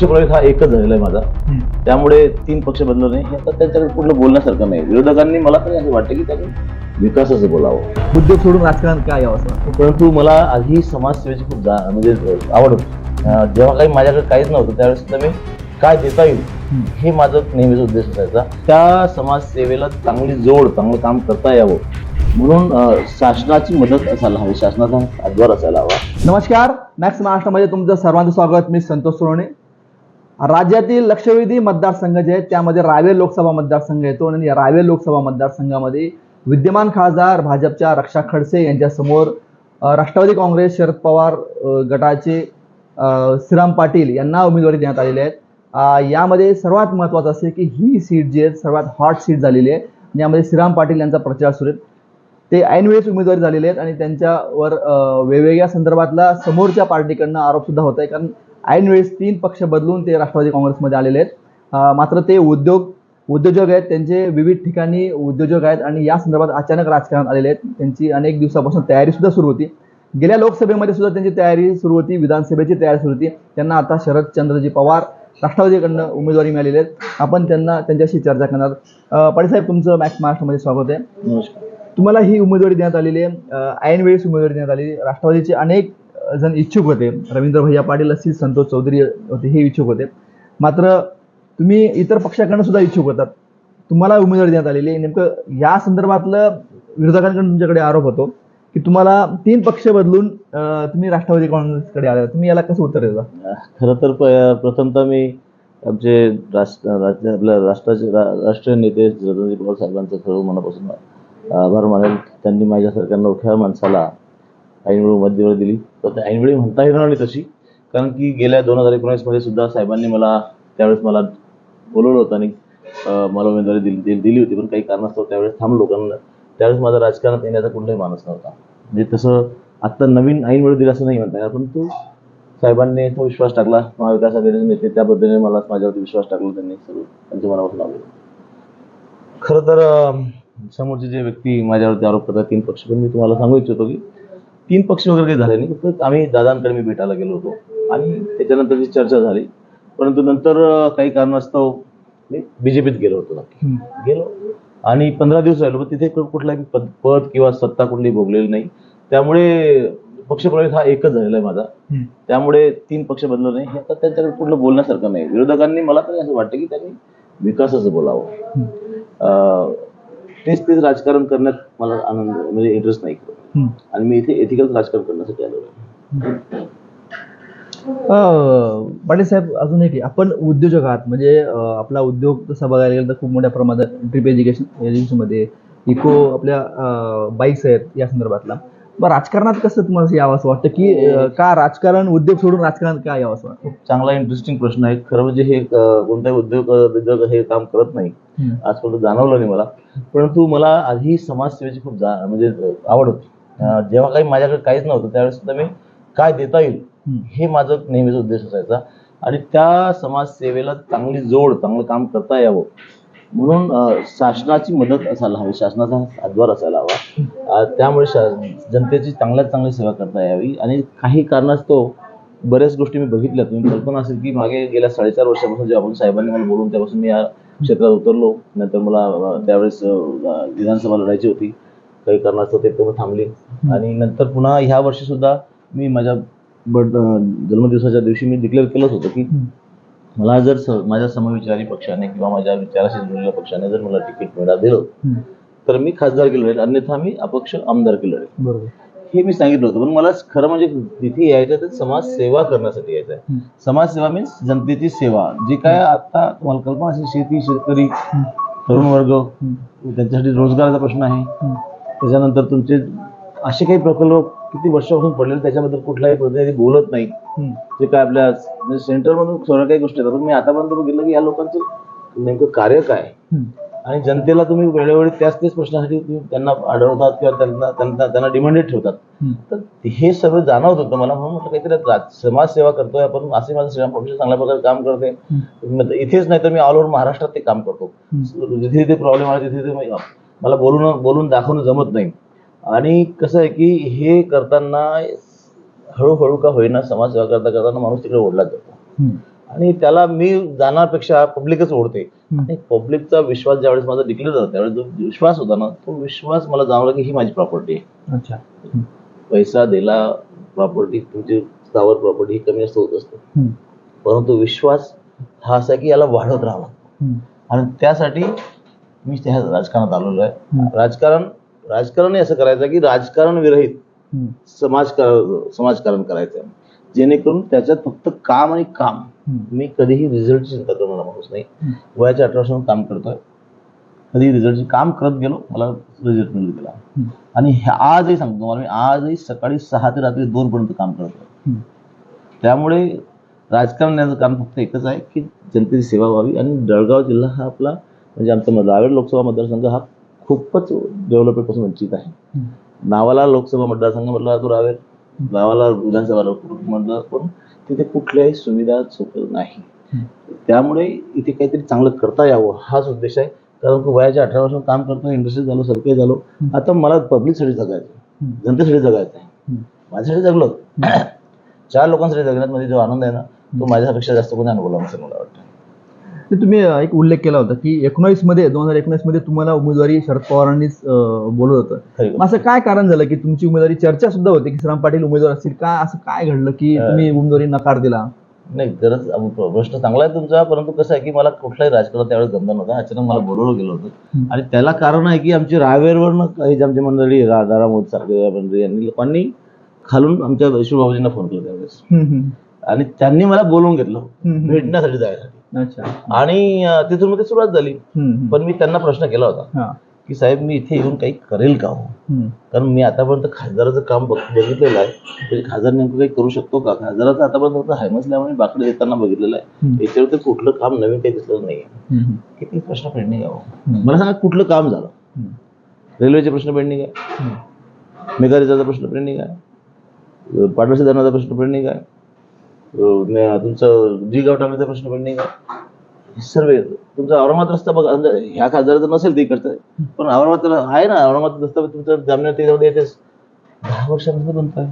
पक्षप्रवेश हा एकच झालेला आहे माझा. त्यामुळे तीन पक्ष बदललं नाही. आता त्यांच्याकडे कुठलं बोलण्यासारखं नाही. विरोधकांनी मला तरी असं वाटतं की त्यांनी विकासाचं बोलावं. उद्योग सोडून राजकारण काय यावं असं? परंतु मला आधी समाजसेवेची खूप जा म्हणजे आवड होती. जेव्हा काही माझ्याकडे काहीच नव्हतं त्यावेळेस मी काय देता येईल हे माझं नेहमीच उद्देश असायचा. त्या समाजसेवेला चांगली जोड चांगलं काम करता यावं. म्हणून शासनाची मदत असायला हवी. शासनाचा हातभार असायला हवा. नमस्कार. मॅक्स महाराष्ट्रामध्ये तुमचं सर्वांचं स्वागत. मी संतोष सोनवणे राज्यातील लक्षवेधी मतदारसंघ जे आहेत त्यामध्ये रावेर लोकसभा मतदारसंघ येतो आणि या रावेर लोकसभा मतदारसंघामध्ये विद्यमान खासदार भाजपच्या रक्षा खडसे यांच्यासमोर राष्ट्रवादी काँग्रेस शरद पवार गटाचे श्रीराम पाटील यांना उमेदवारी देण्यात आलेली आहेत. यामध्ये सर्वात महत्त्वाचं असे की ही सीट जी आहे सर्वात हॉट सीट झालेली आहे यामध्ये श्रीराम पाटील यांचा प्रचार सुरू आहे ते ऐनवेळेस उमेदवारी झालेले आहेत आणि त्यांच्यावर वेगवेगळ्या संदर्भातला समोरच्या पार्टीकडनं आरोप सुद्धा होत आहे. कारण ऐनवेळेस तीन पक्ष बदलून ते राष्ट्रवादी काँग्रेसमध्ये आलेले आहेत. मात्र ते उद्योग उद्योजक आहेत. त्यांचे विविध ठिकाणी उद्योजक आहेत आणि या संदर्भात अचानक राजकारणात आलेले आहेत. त्यांची अनेक दिवसापासून तयारी सुद्धा सुरू होती. गेल्या लोकसभेमध्ये सुद्धा त्यांची तयारी सुरू होती. विधानसभेची तयारी सुरू होती. त्यांना आता शरदचंद्रजी पवार राष्ट्रवादीकडनं उमेदवारी मिळालेली आहेत. आपण त्यांना त्यांच्याशी चर्चा करणार. अ, पाटील साहेब तुमचं मॅक्स महाराष्ट्रामध्ये स्वागत आहे. नमस्कार. तुम्हाला ही उमेदवारी देण्यात आलेली आहे. ऐन वेळेस उमेदवारी देण्यात आली राष्ट्रवादीचे अनेक जण इच्छुक होते. रवींद्र भैया पाटील असतील संतोष चौधरी होते हे इच्छुक होते. मात्र तुम्ही इतर पक्षाकडनं सुद्धा इच्छुक होतात. तुम्हाला उमेदवारी देण्यात आलेली आहे. नेमकं या संदर्भातलं विरोधकांकडून तुमच्याकडे आरोप होतो की तुम्हाला तीन पक्ष बदलून तुम्ही राष्ट्रवादी काँग्रेसकडे आला. तुम्ही याला कसं उत्तर देता? खरं तर प- प्रथमतः मी आमचे राष्ट्र राज्य आपल्या राष्ट्राचे रा- राष्ट्रीय नेते जगदीश पवार साहेबांचं खरं मनापासून आभार मानेल त्यांनी माझ्यासारख्या नवख्या माणसाला ऐनवेळी मध्यवेळी दिली. तर ऐनवेळी म्हणता येणार नाही तशी. कारण की गेल्या दोन हजार एकोणीसमध्ये सुद्धा साहेबांनी मला त्यावेळेस मला बोलवलं होतं आणि मला उमेदवारी दिली दिली होती. पण काही कारणास्तव त्यावेळेस थांबलो. कारण त्यावेळेस माझा राजकारणात येण्याचा कुठलाही मानस नव्हता. म्हणजे तसं आत्ता नवीन ऐन वेळ दिलं असं नाही म्हणता येणार. परंतु साहेबांनी तो विश्वास टाकला. महाविकास आघाडीचे नेते त्या पद्धतीने मला माझ्यावरती विश्वास टाकला त्यांनी. सर्व त्यांच्या मनापासून आवडलं खरं तर समोरचे जे व्यक्ती माझ्यावरती आरोप करतात तीन पक्ष. पण मी तुम्हाला सांगू इच्छितो की तीन पक्ष वगैरे काही झाले नाही फक्त आम्ही दादांकडे मी भेटायला गेलो होतो. आणि त्याच्यानंतरची चर्चा झाली. परंतु नंतर काही कारणास्तव मी बीजेपीत गेलो होतो नक्की. गेलो. आणि पंधरा दिवस राहिलो पण तिथे कुठलाही पद पद किंवा सत्ता कुठली भोगलेली नाही. त्यामुळे पक्षप्रवेश हा एकच झालेला आहे माझा. त्यामुळे तीन पक्ष बदललं नाही. हे आता त्यांच्याकडे कुठलं बोलण्यासारखं नाही. विरोधकांनी मला तरी असं वाटतं की त्यांनी विकासाचं बोलावं. तेच तेच राजकारण करण्यात मला आनंद म्हणजे इंटरेस्ट नाही. आणि मी इथे एथिकल राजकारण करण्यासाठी आलो. पाटील साहेब अजून एक. आपण उद्योजक आहात. म्हणजे आपला उद्योग तसा बघायला गेलं तर खूप मोठ्या प्रमाणात ड्रिप एज्युकेशन एज्युकेशनमध्ये इको आपल्या बाईक्स आहेत या संदर्भातला. मग राजकारणात कसं तुम्हाला यावं असं वाटतं की का राजकारण उद्योग सोडून राजकारणात का यावं असं वाटतं? खूप चांगला इंटरेस्टिंग प्रश्न आहे. खरं म्हणजे हे कोणताही उद्योग उद्योग हे काम करत नाही. आजपर्यंत जाणवलं नाही मला. परंतु मला आधी समाजसेवेची खूप जा म्हणजे आवड होती. जेव्हा काही माझ्याकडे काहीच नव्हतं त्यावेळेस सुद्धा मी काय देता येईल हे माझं नेहमीच उद्देश असायचा. आणि त्या समाजसेवेला चांगली जोड चांगलं काम करता यावं. म्हणून शासनाची मदत असायला हवी शासनाचा हातभार असायला हवा. त्यामुळे जनतेची चांगल्यात चांगली सेवा करता यावी. आणि काही कारणास्तव बऱ्याच गोष्टी मी बघितल्या. तुम्ही कल्पना असेल की मागे गेल्या साडेचार वर्षापासून जेव्हा आपण साहेबांनी मला बोलून त्यापासून मी या क्षेत्रात उतरलो. नंतर मला त्यावेळेस विधानसभा लढायची होती. काही कारणास्तव ते तेव्हा थांबली. आणि नंतर पुन्हा ह्या वर्षी सुद्धा मी माझ्या बर्थ जन्मदिवसाच्या दिवशी मी डिक्लेअर केलंच होतं की मला जर माझ्या समविचारी पक्षाने किंवा माझ्या विचाराशी जुळलेल्या पक्षाने जर मला तिकीट मिळा दिलं तर मी खासदार केलं लढेल अन्यथा मी अपक्ष आमदार केलं लढेल बरोबर. हे मी सांगितलं होतं. पण मला खरं म्हणजे तिथे यायचं तर समाजसेवा करण्यासाठी यायचं आहे. समाजसेवा मीन्स जनतेची सेवा. जी काय आता तुम्हाला कल्पना असेल शेती शेतकरी तरुण वर्ग त्यांच्यासाठी रोजगाराचा प्रश्न आहे. त्याच्यानंतर तुमचे असे काही प्रकल्प किती वर्षापासून पडलेले त्याच्याबद्दल कुठलाही प्रतिनिधी बोलत नाही. जे काय आपल्या म्हणजे सेंटरमधून सर्व काही गोष्टी येतात मी आतापर्यंत बघितलं की या लोकांचं नेमकं कार्य काय? आणि जनतेला तुम्ही वेळोवेळी त्याच तेच प्रश्नासाठी तुम्ही त्यांना अडवतात किंवा त्यांना त्यांना त्यांना डिमांडेड ठेवतात. तर हे सगळं जाणवत होतं. मला म्हणून म्हटलं काहीतरी समाजसेवा करतोय आपण असे माझं सेवा पक्ष चांगल्या प्रकारे काम करते. इथेच नाही तर मी ऑल ओव्हर महाराष्ट्रात ते काम करतो. जिथे जिथे प्रॉब्लेम आहे तिथे मला बोलून बोलून दाखवणं जमत नाही. आणि कसं आहे की हे करताना हळूहळू का होईना समाजसेवा करता करताना माणूस तिकडे ओढला जातो. आणि त्याला मी जाण्यापेक्षा पब्लिकच ओढते. आणि पब्लिकचा विश्वास ज्यावेळेस माझा डिक्लेअर झाला त्यावेळेस जो विश्वास होता ना तो विश्वास मला जाणवला की ही माझी प्रॉपर्टी आहे. अच्छा. पैसा दिला प्रॉपर्टी तुमची स्थावर प्रॉपर्टी ही कमी जास्त होत असते. परंतु विश्वास हा असा की याला वाढवत राहावा. आणि त्यासाठी मी त्या राजकारणात आलेलो आहे. राजकारण राजकारण असं करायचं की राजकारण विरहित. समाजकारण समाजकारण करायचं जेणेकरून त्याच्यात फक्त काम आणि काम. मी कधीही रिझल्टची चिंता करणारा माणूस नाही. वयाच्या अठरा काम करतोय कधी रिझल्टची काम करत गेलो मला रिझल्ट मिळून गेला. आणि हे आजही सांगतो तुम्हाला मी आजही सकाळी सहा ते रात्री दोन पर्यंत काम करतोय. त्यामुळे राजकारण याचं काम फक्त एकच आहे की जनतेची सेवा व्हावी आणि जळगाव जिल्हा हा आपला म्हणजे आमचा रावेर लोकसभा मतदारसंघ हा खूपच डेव्हलपमेंटपासून वंचित आहे. नावाला लोकसभा मतदारसंघ म्हटला तो रावेर. गावाला विधानसभा मतदार पण तिथे कुठल्याही सुविधा सुख नाही. त्यामुळे इथे काहीतरी चांगलं करता यावं हाच उद्देश आहे. कारण की वयाच्या अठरा वर्ष काम करतो इंडस्ट्री झालो सरकारी झालो. आता मला पब्लिकसाठी जगायचं. जनतेसाठी जगायचं आहे. माझ्यासाठी जगलो. चार लोकांसाठी जगण्यात मध्ये जो आनंद आहे ना तो माझ्यापेक्षा जास्त कोणी अनुभवला नसेल मला वाटतं. ते तुम्ही एक उल्लेख केला होता की एकोणावीसमध्ये दोन हजार एकोणीसमध्ये तुम्हाला उमेदवारी शरद पवारांनीच बोलवलं होतं असं काय कारण झालं की तुमची उमेदवारी चर्चा सुद्धा होती की श्रीराम पाटील उमेदवार असतील का असं काय घडलं की. तुम्ही उमेदवारी नकार दिला नाही गरज प्रश्न चांगला आहे तुमचा परंतु कसं आहे की मला कुठलाही राजकारण त्यावेळेस गमला नव्हता अचानक मला बोलवलं गेलं होतं. आणि त्याला कारण आहे की आमची रावेरवरनं काही जे आमची मंडळी राधाराम मोद सारखे मंडळी यांनी लोकांनी खालून आमच्या विष्णूबाबूजींना फोन केला त्यावेळेस. आणि त्यांनी मला बोलवून घेतलं. भेटण्यासाठी जायसाठी आणि तिथून ते सुरुवात झाली. पण मी त्यांना प्रश्न केला होता. की साहेब मी इथे येऊन काही करेल का हो? कारण मी आतापर्यंत खासदाराचं काम बघ- बघितलेलं आहे. म्हणजे खासदार नेमकं काही करू शकतो का? खासदाराचं आतापर्यंत फक्त हायमस लेवलने बाकडे येताना बघितलेलं आहे. याच्यावर तर कुठलं काम नवीन काही दिसलं नाही किती प्रश्न पेंडिंग आहे हो. मला सांगा कुठलं काम झालं? रेल्वेचे प्रश्न पेंडिंग आहे. मेगारिचाचा प्रश्न पेंडिंग आहे. पाटोशी धरणाचा प्रश्न पेंडिंग आहे. तुमचं जी गाव टाकण्याचा प्रश्न पेंडिंग आहे हे सर्व तुमचा औरंगाबाद रस्ता बघा ह्या खासदाराचं नसेल ते इकडचं पण औरंगाबाद आहे ना औरंगाबाद रस्ता तुमचं जामनेर ते जाऊ येतेच दहा वर्षापासून बनतोय.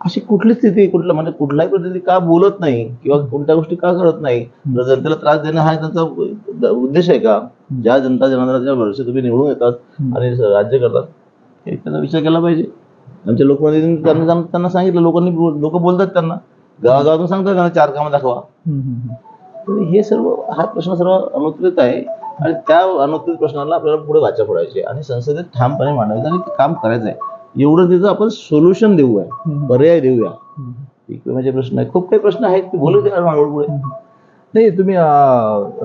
अशी कुठली स्थिती कुठलं म्हणजे कुठलाही प्रतिनिधी का बोलत नाही किंवा कोणत्या गोष्टी का करत नाही? जनतेला त्रास देणं हा त्यांचा उद्देश आहे का? ज्या जनता जनार्दनाच्या वर्ष तुम्ही निवडून येतात. आणि राज्य करतात त्याचा विचार केला पाहिजे. आमच्या जाऊन- त्यांना सांगितलं लोकांनी लोक बोलतात त्यांना. गावागावातून सांगतात त्यांना चार कामं दाखवा. तर हे सर्व हा प्रश्न सर्व अनुत्तरित आहे. आणि त्या अनुत्तरित प्रश्नाला आपल्याला पुढे वाचा फोडायचे आणि संसदेत ठामपणे मांडायचं आणि ते काम करायचं आहे. एवढं त्याचं आपण सोल्युशन देऊया. पर्याय देऊया. विक्रमाचे प्रश्न आहे. खूप काही प्रश्न आहेत ते बोलू द्या पुढे. नाही तुम्ही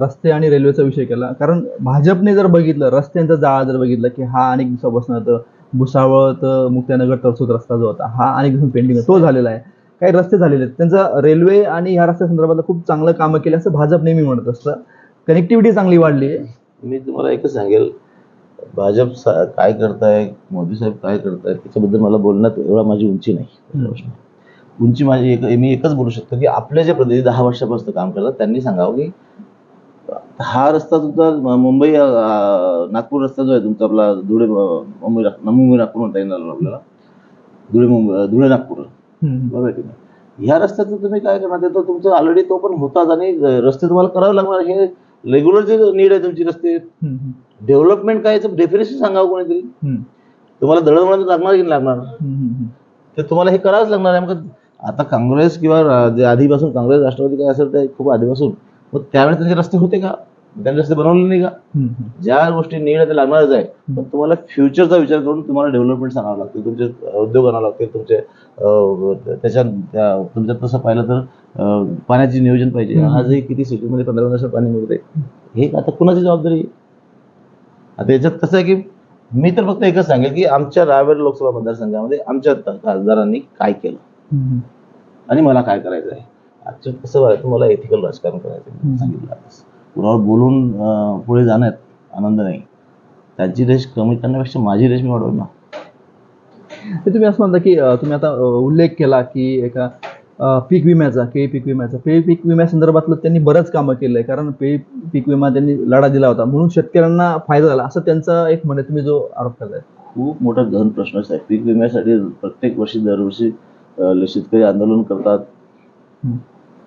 रस्ते आणि रेल्वेचा विषय केला. कारण भाजपने जर बघितलं रस्त्यांचा जाळा जर बघितलं की हा अनेक दिवसापासून भुसावळ तर मुक्त्यानगर तरसूद रस्ता जो होता हा अनेक दिवसांपासून पेंडिंग तो झालेला आहे. काही रस्ते झालेले आहेत. त्यांचं रेल्वे आणि ह्या रस्त्या संदर्भात खूप चांगलं कामं केली असं भाजप नेहमी म्हणत असतं. कनेक्टिव्हिटी चांगली वाढली आहे. मी तुम्हाला एकच सांगेल. भाजप सा- काय करताय मोदी साहेब काय करतायत त्याच्याबद्दल मला बोलण्यात एवढा माझी उंची नाही. उंची माझी एक मी एकच बोलू शकतो की आपले जे प्रतिनिधी दहा वर्षापासून काम करतात त्यांनी सांगावं की हा रस्ता तुमचा मुंबई नागपूर रस्ता जो आहे तुमचा आपला धुळे मुंबई मुंबई नागपूर म्हणता येणार आपल्याला. धुळे मुंबई धुळे नागपूर. बरोबर की नाही. ह्या रस्त्याचं तुम्ही काय करणार? ते तर तुमचं ऑलरेडी तो पण होताच आणि रस्ते तुम्हाला करावे लागणार. हे रेग्युलर जे नीड आहे तुमची रस्ते. डेव्हलपमेंट काय डेफिनेशन सांगावं कोणीतरी? तुम्हाला दळणवळण लागणार की नाही लागणार? हम्म, हम्म, ते तुम्हाला हे करावंच लागणार आहे. मग आता काँग्रेस किंवा जे आधीपासून काँग्रेस राष्ट्रवादी काय असेल ते खूप आधीपासून. मग त्यावेळेस त्यांचे रस्ते होते का? त्यांचे रस्ते बनवले नाही का. ज्या गोष्टी नीड आहे ते लागणारच आहे. पण तुम्हाला फ्युचरचा विचार करून तुम्हाला डेव्हलपमेंट सांगावं लागते. तुमचे उद्योग आणावं लागते तुमचे त्याच्यात त्या- तुमच्यात तसं पाहिलं तर पाण्याचे नियोजन पाहिजे. आजही किती सिटीमध्ये पंधरा वर्ष पाणी मिळते हे आता कुणाची जबाबदारी? आता याच्यात कसं आहे की मी तर फक्त एकच सांगेल की आमच्या रावेर लोकसभा मतदारसंघामध्ये आमच्या खासदारांनी काय केलं? आणि मला काय करायचं आहे ऍक्च्युअली कसं तुम्हाला एथिकल राजकारण करायचं. सांगितलं. कुणावर बोलून पुढे जाण्यात आनंद नाही. त्यांची रेश कमी करण्यापेक्षा माझी रेश मी वाढवणार ना तुम्ही असं म्हणता की तुम्ही आता उल्लेख केला की एका पीक विम्याचा पे पीक विम्याचा. पे पीक विम्या संदर्भातलं त्यांनी बरंच कामं केलंय कारण पे पीक विमा त्यांनी लढा दिला होता. म्हणून शेतकऱ्यांना फायदा झाला असं त्यांचा एक म्हणे तुम्ही जो आरोप करताय. खूप मोठा गहन प्रश्न आहे पीक विम्यासाठी प्रत्येक वर्षी दरवर्षी शेतकरी आंदोलन करतात.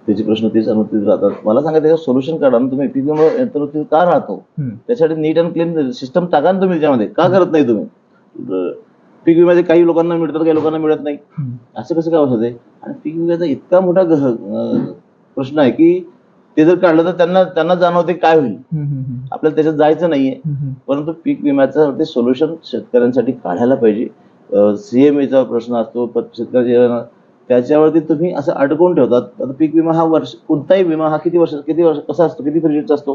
त्याचे प्रश्न तेच अनुत्तरित राहतात. मला सांगा त्याचं सोल्युशन काढा तुम्ही. अनुत्तरित का राहतो. त्यासाठी नीट अँड क्लीन सिस्टम टाका ना तुम्ही त्याच्यामध्ये. का करत नाही तुम्ही? पीक विम्याचे काही लोकांना मिळतात काही लोकांना मिळत नाही. असं कसं काय होतं आणि पीक विम्याचा इतका मोठा प्रश्न आहे की ते जर काढलं तर त्यांना त्यांना जाणवते काय होईल. आपल्याला त्याच्यात जायचं नाहीये. परंतु पीक विम्याचं ते सोल्युशन शेतकऱ्यांसाठी काढायला पाहिजे. सीएमएचा प्रश्न असतो शेतकऱ्याच्या त्याच्यावरती तुम्ही असं अडकवून ठेवतात. आता पीक विमा हा वर्ष कोणताही विमा हा किती वर्ष किती वर्ष कसा असतो किती पिरियडचा असतो?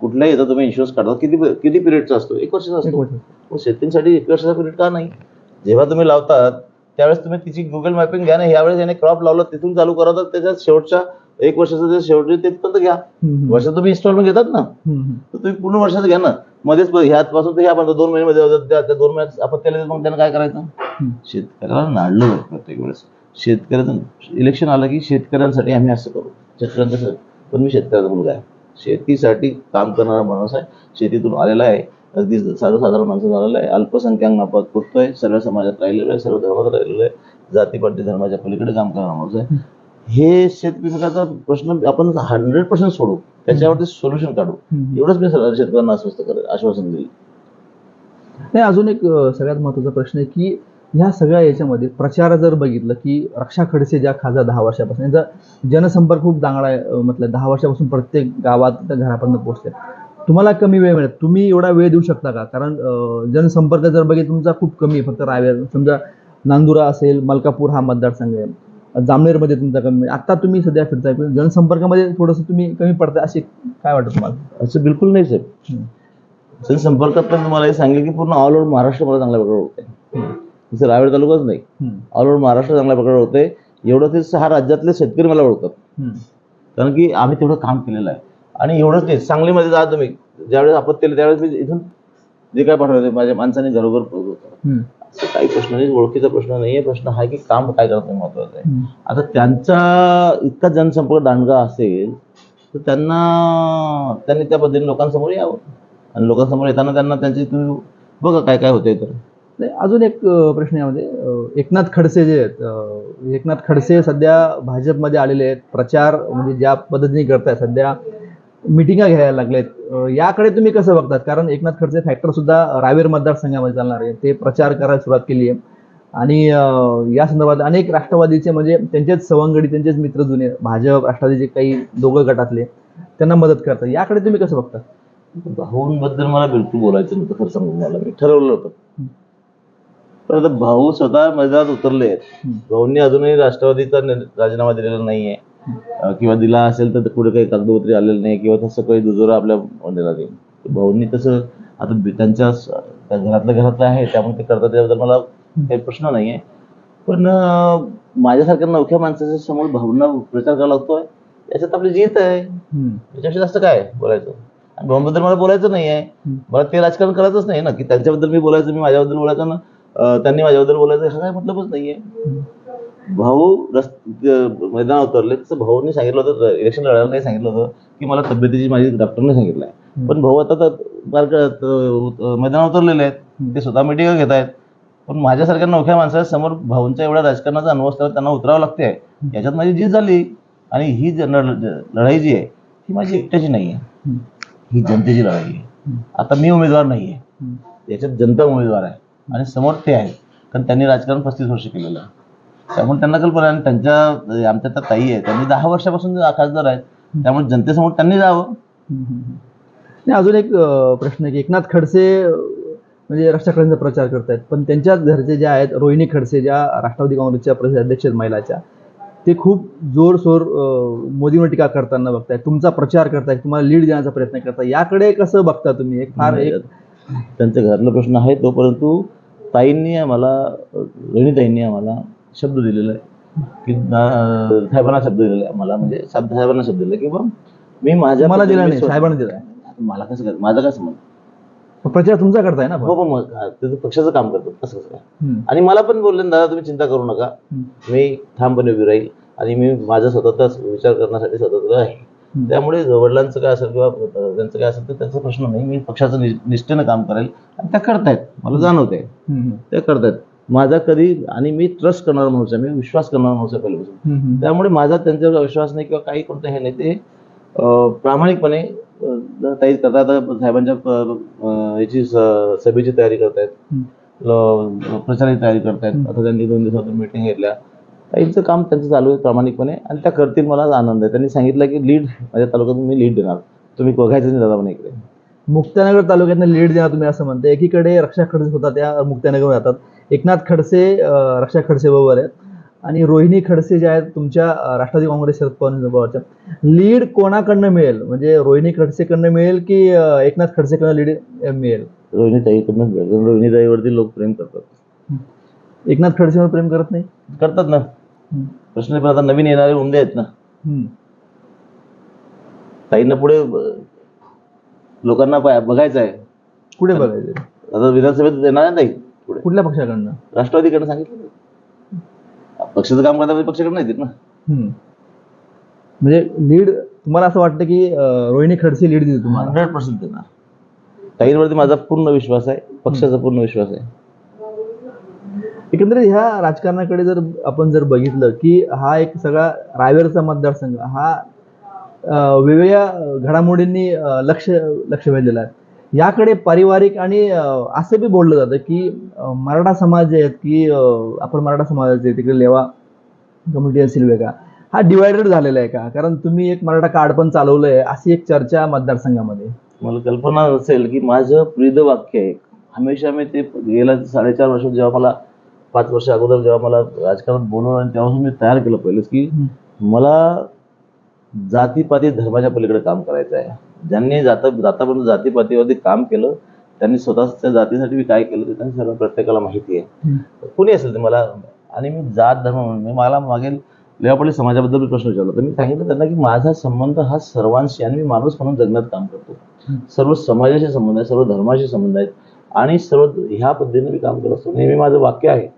कुठल्याही याचा तुम्ही इन्शुरन्स काढता किती किती पिरियडचा असतो? एक वर्षाचा असतो. वर्ष. मग शेतीसाठी एक वर्षाचा पिरियड का नाही? जेव्हा तुम्ही लावतात त्यावेळेस तुम्ही तिची गुगल मॅपिंग घ्या ना यावेळेस याने क्रॉप लावलं तिथून चालू करा तर त्याच्या शेवटच्या एक वर्षाचं जे शेवटचे तिथपर्यंत घ्या. वर्षात तुम्ही इन्स्टॉलमेंट घेतात ना. तर तुम्ही पूर्ण वर्षाचं घ्या ना. मध्येच ह्यापासून तर ह्या पर्यंत दोन महिन्यामध्ये दोन महिन्यात आपत्ती आली तर मग त्यानं काय करायचं. शेतकऱ्याला नाडलं जातं प्रत्येक वेळेस. शेतकऱ्याचं इलेक्शन आलं की शेतकऱ्यांसाठी आम्ही असं करू. शेतकऱ्यांचं. पण मी शेतकऱ्याचा मुलगा आहे. शेतीसाठी काम करणारा माणूस आहे. शेतीतून आलेला आहे. अगदी सर्वसाधारण माणसं झालेलं आहे. अल्पसंख्याक नापात करतोय. सर्व समाजात राहिलेलं आहे. सर्व धर्मात राहिलेलं आहे. जातीपाती धर्माच्या पलीकडे काम करणारा माणूस आहे. हे शेतपिकाचा प्रश्न आपण हंड्रेड पर्सेंट सोडू. त्याच्यावरती सोल्युशन काढू. एवढंच मी सर्व शेतकऱ्यांना आश्वस्त करेल आश्वासन देईल. नाही अजून एक सगळ्यात महत्त्वाचा प्रश्न आहे की ह्या सगळ्या याच्यामध्ये प्रचार जर बघितलं की रक्षा खडसे ज्या खासदार दहा वर्षापासून यांचा जनसंपर्क खूप चांगला आहे म्हटलं दहा वर्षापासून प्रत्येक गावात घरापर्यंत पोहोचले. तुम्हाला कमी वेळ मिळत तुम्ही एवढा वेळ देऊ शकता का? कारण जनसंपर्क जर बघितलं तुमचा खूप कमी आहे. फक्त रायवेर समजा नांदुरा असेल मलकापूर हा मतदारसंघ आहे. जामनेरमध्ये तुमचा कमी. आता तुम्ही सध्या फिरताय जनसंपर्कामध्ये थोडंसं तुम्ही कमी पडताय असे काय वाटतं तुम्हाला? असं बिलकुल नाही हम्म. जनसंपर्कात पण तुम्हाला हे सांगेल की पूर्ण ऑल ओव्हर महाराष्ट्र मला चांगल्या प्रकारे होते. जसं रावेर तालुकाच नाही. ऑल ओव्हर महाराष्ट्र चांगल्या प्रकारे होते एवढं ते सहा राज्यातले शेतकरी मला ओळखतात. कारण की आम्ही तेवढं काम केलेलं आहे आणि एवढंच नाही सांगलीमध्ये जा तुम्ही ज्यावेळेस आपत्ती आली त्यावेळेस मी इथून जे काय पाठवलं माझ्या माणसाने घरोघर. असं काही प्रश्न नाही ओळखीचा प्रश्न नाही आहे प्रश्न हा आहे की काम काय करतं महत्वाचं आहे. आता त्यांचा इतका जनसंपर्क दांडगा असेल तर त्यांना त्यांनी त्या पद्धतीने लोकांसमोर यावं आणि लोकांसमोर येताना त्यांना त्यांची तुम्ही बघा काय काय होतंय तर नाही, अजून एक प्रश्न यामध्ये एकनाथ खडसे जे आहेत एकनाथ खडसे सध्या भाजपमध्ये आलेले आहेत. प्रचार म्हणजे ज्या पद्धतीने करतायत सध्या मिटिंगा घ्यायला लागलेत. अ, याकडे तुम्ही कसं बघतात? कारण एकनाथ खडसे फॅक्टर सुद्धा रावेर मतदारसंघामध्ये चालणार आहे ते प्रचार करायला सुरुवात केली आहे. आणि या संदर्भात अनेक राष्ट्रवादीचे म्हणजे त्यांचेच सवंगडी त्यांचेच मित्र जुने भाजप राष्ट्रवादीचे काही दोघं गटातले त्यांना मदत करतात. याकडे तुम्ही कसं बघता? भाऊंबद्दल मला बिलकुल बोलायचं नव्हतं खरं सांगून मला मी ठरवलं होतं. पण आता भाऊ स्वतः मैदानात उतरले. भाऊंनी अजूनही राष्ट्रवादीचा राजीनामा दिलेला नाहीये. किंवा दिला असेल तर पुढे काही कागदोपत्री आलेलं नाही किंवा तसं काही दुजोरा आपल्या दिला नाही भाऊंनी तसं आता त्यांच्या घरातल्या घरातलं आहे त्यामुळे ते करतात त्याबद्दल मला काही प्रश्न नाहीये. पण माझ्यासारख्या नवख्या माणसाच्या समोर भाऊंना प्रचार करायला लागतोय याच्यात आपली जीत आहे. त्याच्यापेक्षा जास्त काय बोलायचं? आणि भाऊंबद्दल मला बोलायचं नाही आहे हम्म. मला ते राजकारण करायचंच नाही ना की त्यांच्याबद्दल मी बोलायचं मी माझ्याबद्दल बोलायचं ना? त्यांनी माझ्याबद्दल बोलायचं हा काय मतलबच नाहीये. भाऊ रस्त मैदानात उतरले तसं भाऊनी सांगितलं होतं इलेक्शन लढायला नाही सांगितलं होतं की मला तब्येतीची माझी डॉक्टरने सांगितलं आहे. पण भाऊ आता तर मैदानात उतरलेले आहेत ते स्वतः मिटिंग घेत आहेत. पण माझ्यासारख्या नवख्या माणसाच्या समोर भाऊंच्या एवढ्या राजकारणाचा अनुभव असल्यावर त्यांना उतरावं लागते याच्यात माझी जीत झाली आणि ही लढाई जी आहे ही माझी एकट्याची नाही आहे. ही जनतेची लढाई आहे. आता मी उमेदवार नाही आहे. याच्यात जनता उमेदवार आहे. आणि समोर ते आहेत कारण त्यांनी राजकारण पस्तीस वर्ष केलेलं आहे. त्यामुळे त्यांना कल्पना आणि त्यांच्या आमच्या त्या ताई आहे त्यांनी दहा वर्षापासून खासदार आहेत त्यामुळे जनतेसमोर त्यांनी जावं. नाही अजून एक प्रश्न आहे की एकनाथ खडसे म्हणजे रक्षा खडसेंचा प्रचार करतायत. पण त्यांच्याच घरचे जे आहेत रोहिणी खडसे ज्या राष्ट्रवादी काँग्रेसच्या प्रदेश अध्यक्ष आहेत महिलाच्या ते खूप जोरशोर मोदीवर टीका करताना बघताय तुमचा प्रचार करताय तुम्हाला लीड देण्याचा प्रयत्न करताय याकडे कसं बघता तुम्ही? एक फार एक त्यांच्या घरातला प्रश्न आहे तो परंतु ताईंनी आम्हाला ताईंनी आम्हाला शब्द दिलेला आहे. की साहेबांना शब्द दिलेला आहे. मला म्हणजे साहेब- साहेबांना शब्द दिला की बा मी माझ्या मला दिला नाही साहेबांना दिलाय मला कसं माझं काय पण प्रचार तुमचा करताय ना हो पण? पण मग पक्षाचं काम करतात कसं कसं काय? आणि मला पण बोलले दादा तुम्ही चिंता करू नका. मी ठामपणे उभी राहील आणि मी माझा स्वतःचा विचार करण्यासाठी स्वतंत्र आहे. त्यामुळे वडिलांचं काय असेल किंवा त्यांचं काय असेल तर त्यांचा प्रश्न नाही. मी पक्षाचं नि- निष्ठेनं काम करेल आणि त्या करतायत. मला जाणवते हम्म, हम्म. ते करतायत. माझा कधी आणि मी ट्रस्ट करणारा माणूस आहे. मी विश्वास करणारा माणूस आहे पहिल्यापासून. हम्म. त्यामुळे माझा त्यांच्यावर विश्वास नाही किंवा काही कोणतं हे नाही. ते अं, प्रामाणिकपणे अं, ताई आता साहेबांच्या अं, याची स- सभेची तयारी करतायत. ल- प्रचाराची तयारी करतायत. आता त्यांनी दोन दिवसातून मिटिंग घेतल्या. ताईंचं काम त्यांचं चालू आहे प्रामाणिकपणे आणि त्या करतील मला आनंद आहे. त्यांनी सांगितलं की लीड माझ्या तालुक्यातून मी लीड देणार. तुम्ही बघायचं नाही दादा म्हणे इकडे. मुक्तानगर तालुक्यात लीड देणार तुम्ही असं म्हणता एकीकडे रक्षा खडसे होता त्या मुक्तानगर राहतात. एकनाथ खडसे रक्षा खडसे बरोबर आहेत. आणि रोहिणी खडसे ज्या आहेत तुमच्या राष्ट्रवादी काँग्रेस शरद पवारांच्या लीड कोणाकडनं मिळेल? म्हणजे रोहिणी खडसेकडनं मिळेल की एकनाथ खडसेकडनं लीड मिळेल? रोहिणी ताईकडूनच मिळेल. कारण रोहिणी ताईवरती लोक प्रेम करतात. एकनाथ खडसेवर प्रेम करत नाही? करतात ना. प्रश्न पण आता नवीन येणारे उमदे आहेत ना. हम्म. ताईंना पुढे लोकांना बघायचं आहे कुठे बघायचे आता विधानसभेत येणार आहे ताई पुढे. कुठल्या पक्षाकडनं? राष्ट्रवादीकडे सांगितलं पक्षाचं काम करता पक्षाकडे नाही देत ना. हम्म. म्हणजे लीड तुम्हाला असं वाटतं की रोहिणी खडसे लीड देते तुम्हाला? हंड्रेड पर्सेंट देणार. ताईंवरती माझा पूर्ण विश्वास आहे. पक्षाचा पूर्ण विश्वास आहे. एकंदरीत ह्या राजकारणाकडे जर आपण जर बघितलं की हा एक सगळा रायवेरचा मतदारसंघ हा वेगवेगळ्या घडामोडींनी लक्ष लक्ष वेधलेला आहे. याकडे पारिवारिक आणि असं बी बोललं जातं की मराठा समाज जे आहेत की आपण मराठा समाजाचे तिकडे लेवा कम्युनिटी असेल वेगळा हा डिवायडेड झालेला आहे का? कारण तुम्ही एक मराठा कार्ड पण चालवलं आहे अशी एक चर्चा मतदारसंघामध्ये. मला कल्पना असेल की माझं प्रिद वाक्य आहे हमेशा मी ते गेल्या साडेचार वर्षात जेव्हा मला पाच वर्ष अगोदर जेव्हा मला राजकारणात बोलवलं आणि तेव्हापासून मी तयार केलं पहिलेच की मला जातीपाती धर्माच्या पलीकडे काम करायचं आहे. ज्यांनी जात जातापर्यंत जातीपातीवरती काम केलं त्यांनी स्वतःच्या जातीसाठी मी काय केलं ते त्यांनी सर्व प्रत्येकाला माहिती आहे. कुणी असेल ते मला आणि मी जात धर्म म्हणून मी मला मागेल लेवापल्ली समाजाबद्दल प्रश्न विचारला. तर मी सांगितलं त्यांना की माझा संबंध हा सर्वांशी आणि मी माणूस म्हणून जगण्यात काम करतो. सर्व समाजाशी संबंध आहे सर्व धर्माशी संबंध आहेत. आणि सर्व ह्या पद्धतीने मी काम करत असतो. नेहमी माझं वाक्य आहे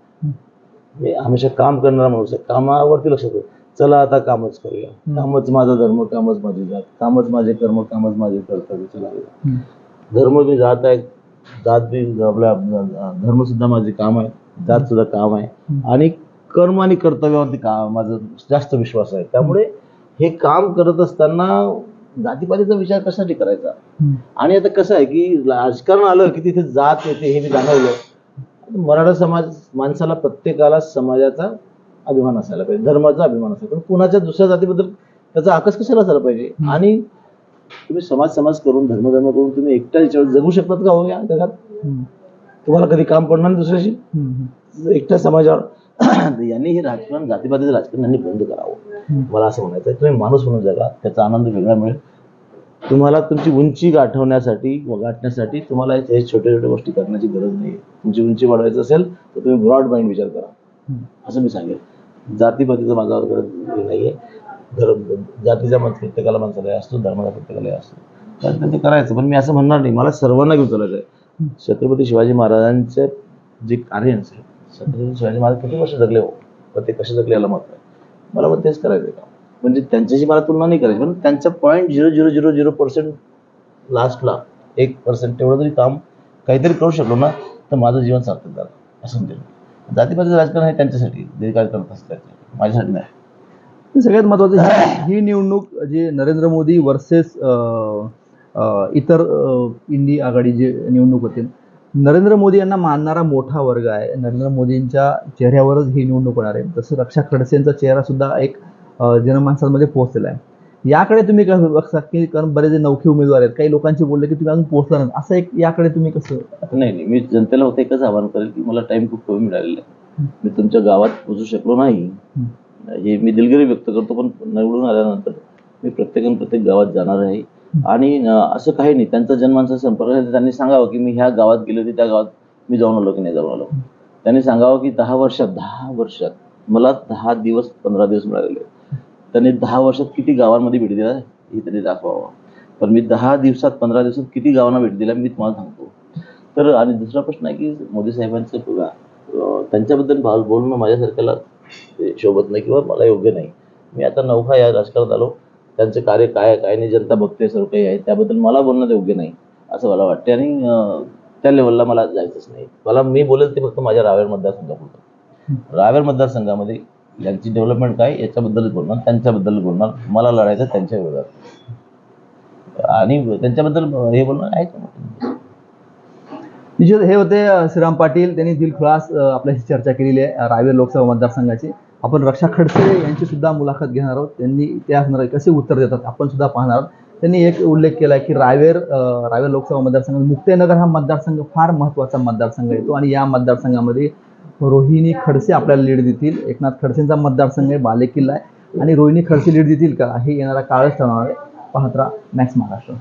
मी हमेशा काम करणारा माणूस आहे. कामावरती लक्ष देतो. चला आता कामच करूया. कामच माझा धर्म कामच माझी जात. कामच माझे कर्म कामच माझे कर्तव्य. चला. धर्म मी जात आहे. जात बी आपल्या धर्म सुद्धा माझे काम आहे. जात सुद्धा काम आहे. आणि कर्म आणि कर्तव्यावरती का माझं जास्त विश्वास आहे. त्यामुळे हे काम करत असताना जातीपातीचा विचार कशासाठी करायचा? आणि आता कसं आहे की राजकारण आलं की तिथे जात येते हे मी जाणवलं. मराठा समाज माणसाला प्रत्येकाला समाजाचा अभिमान असायला पाहिजे धर्माचा अभिमान असायला पण कुणाच्या दुसऱ्या जातीबद्दल त्याचा आकस कशाला असायला पाहिजे? आणि तुम्ही समाज समाज करून धर्म धर्म करून तुम्ही एकट्या याच्यावर जगू शकतात का हो या जगात? तुम्हाला कधी काम पडणार नाही दुसऱ्याशी? एकट्या समाजावर. यांनी हे राजकारण जातीपातीचं राजकारण यांनी बंद करावं. मला असं म्हणायचं आहे तुम्ही माणूस म्हणून जगा त्याचा आनंद वेगळा मिळेल. तुम्हाला तुमची उंची गाठवण्यासाठी व गाठण्यासाठी तुम्हाला हे छोट्या छोट्या गोष्टी करण्याची गरज नाही तुमची उंची वाढवायची असेल तर तुम्ही ब्रॉड माइंड विचार करा. असं मी सांगेल. जातीपातीचं माझ्यावर गरज नाही आहे धर्म जातीचा मत प्रत्येकाला माणसाला असतो धर्माचा प्रत्येकाला असतो. तर ते करायचं पण मी असं म्हणणार नाही. मला सर्वांना घेऊन चालायचं आहे. छत्रपती शिवाजी महाराजांचे जे कार्य आहे छत्रपती शिवाजी महाराज किती वर्ष जगले हो? पण ते कसे जगले याला मत आहे मला पण तेच करायचं आहे का म्हणजे त्यांच्याशी मला तुलना नाही करायची पण त्यांचं point zero zero zero zero percent लास्टला एक पर्सेंट तेवढं जरी काम काहीतरी करू शकलो ना तर माझं जीवन सार्थक झालं असं जातीपातीचं राजकारण हे त्यांच्यासाठी काय करत असतात माझ्यासाठी नाही. सगळ्यात महत्वाचं ही- निवडणूक जी नरेंद्र मोदी वर्सेस इतर इंडी आघाडी जी निवडणूक होती नरेंद्र मोदी यांना मानणारा मोठा वर्ग आहे. नरेंद्र मोदींच्या चेहऱ्यावरच ही निवडणूक होणार आहे. तसं रक्षा खडसेंचा चेहरा सुद्धा एक जनमानसांमध्ये पोहोचलेला आहे. याकडे तुम्ही कसं बघता की कारण बरेच नौखे उमेदवार आहेत काही लोकांची बोलले की तुम्ही अजून पोहोचला नाही. असं एक याकडे तुम्ही कसं नाही नाही. मी जनतेला होतं एकच आवाहन करेल की मला टाइम खूप कमी मिळालेला आहे. मी तुमच्या गावात पोहोचू शकलो नाही. हे. मी दिलगिरी व्यक्त करतो पण निवडून आल्यानंतर मी प्रत्येकान प्रत्येक गावात जाणार आहे. आणि असं काही नाही. त्यांचा जन्मांचा संपर्क त्यांनी सांगावं की मी ह्या गावात गेले होते त्या गावात मी जाऊन आलो की नाही जाऊन आलो? त्यांनी सांगावं की दहा वर्षात दहा वर्षात मला दहा दिवस पंधरा दिवस मिळालेले. त्यांनी दहा वर्षात किती गावांमध्ये भेट दिल्या हे त्यांनी दाखवावं. पण मी दहा दिवसात पंधरा दिवसात किती गावांना भेट दिल्या मी तुम्हाला सांगतो. तर आणि दुसरा प्रश्न आहे की मोदी साहेबांचं बघा त्यांच्याबद्दल भाव बोलणं माझ्यासारख्याला शोभत नाही किंवा मला योग्य नाही. मी आता नौखा या राजकारणात आलो त्यांचं कार्य काय आहे काय नाही जनता बघते सर्व काही आहे त्याबद्दल मला बोलणं योग्य नाही असं मला वाटते आणि त्या लेवलला मला जायचंच नाही. मला मी बोलेल ते फक्त माझ्या रावेर मतदारसंघापुरतं. रावेर मतदारसंघामध्ये यांची डेव्हलपमेंट काय याच्याबद्दलच बोलणार त्यांच्याबद्दल बोलणार. मला लढायचं त्यांच्या विरोधात. आणि त्यांच्याबद्दल हे बोलणार आहे निश्चित हे होते श्रीराम पाटील. त्यांनी दिलखुलास अ, आपल्याशी चर्चा केलेली आहे अ, रावेर लोकसभा मतदारसंघाची. आपण रक्षा खडसे यांची सुद्धा मुलाखत घेणार आहोत. त्यांनी त्या असणार कसे उत्तर देतात आपण सुद्धा पाहणार आहोत. त्यांनी एक उल्लेख केला की रावेर अ, रावेर लोकसभा मतदारसंघ मुक्तेनगर हा मतदारसंघ फार महत्त्वाचा मतदारसंघ येतो आणि या मतदारसंघामध्ये रोहिणी खडसे आपल्याला लीड देतील. एकनाथ खडसेंचा मतदारसंघ आहे बालेकिल्ला आहे. आणि रोहिणी खडसे लीड देतील का? हे येणारा काळच ठरणार आहे. पाहत राहा मॅक्स महाराष्ट्र.